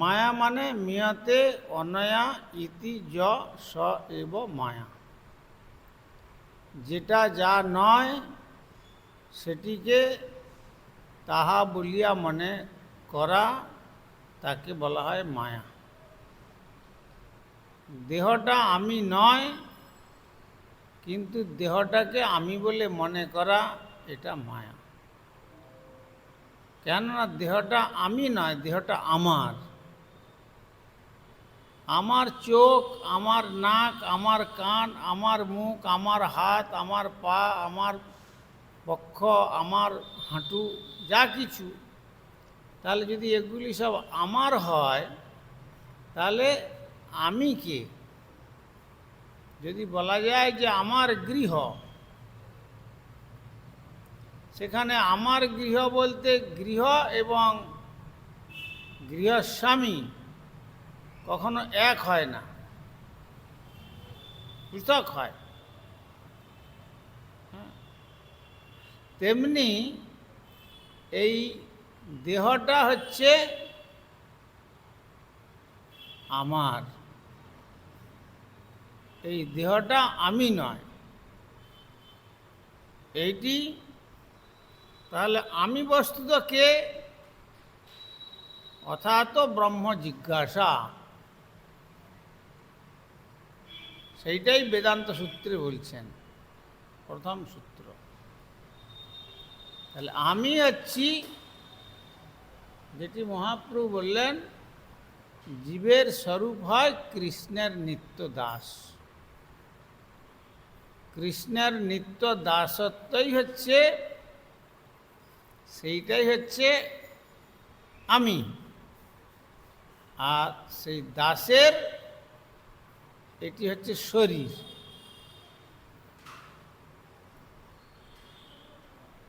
মায়া মানে মিয়তে অনয়া ইতি য স এব মায়া। যেটা যা নয়, সেটিকে তাহা বলিয়া মনে করা, তাকে বলা হয় মায়া। দেহটা আমি নয়, কিন্তু দেহটাকে আমি বলে মনে করা, এটা মায়া। কেননা দেহটা আমি নয়, দেহটা আমার। আমার চোখ, আমার নাক, আমার কান, আমার মুখ, আমার হাত, আমার পা, আমার পক্ষ, আমার হাঁটু, যা কিছু। তাহলে যদি এগুলি সব আমার হয়, তাহলে আমি কে? যদি বলা যায় যে আমার গৃহ, সেখানে আমার গৃহ বলতে গৃহ এবং গৃহস্বামী। কখনো এক হয় না। পৃথক হয়। হ্যাঁ। তেমনি এই দেহটা হচ্ছে আমার। এই দেহটা আমি নয়। এইটি তাহলে আমি বস্তুত কে অথাৎ ব্রহ্ম জিজ্ঞাসা সেইটাই বেদান্ত সূত্রে বলছেন। প্রথম সূত্র। তাহলে আমি হচ্ছি যেটি মহাপ্রভু বললেন, জীবের স্বরূপ হয় কৃষ্ণের নিত্য দাস। কৃষ্ণের নিত্য দাসত্বই হচ্ছে, সেইটাই হচ্ছে আমি। আর সেই দাসের এটি হচ্ছে শরীর।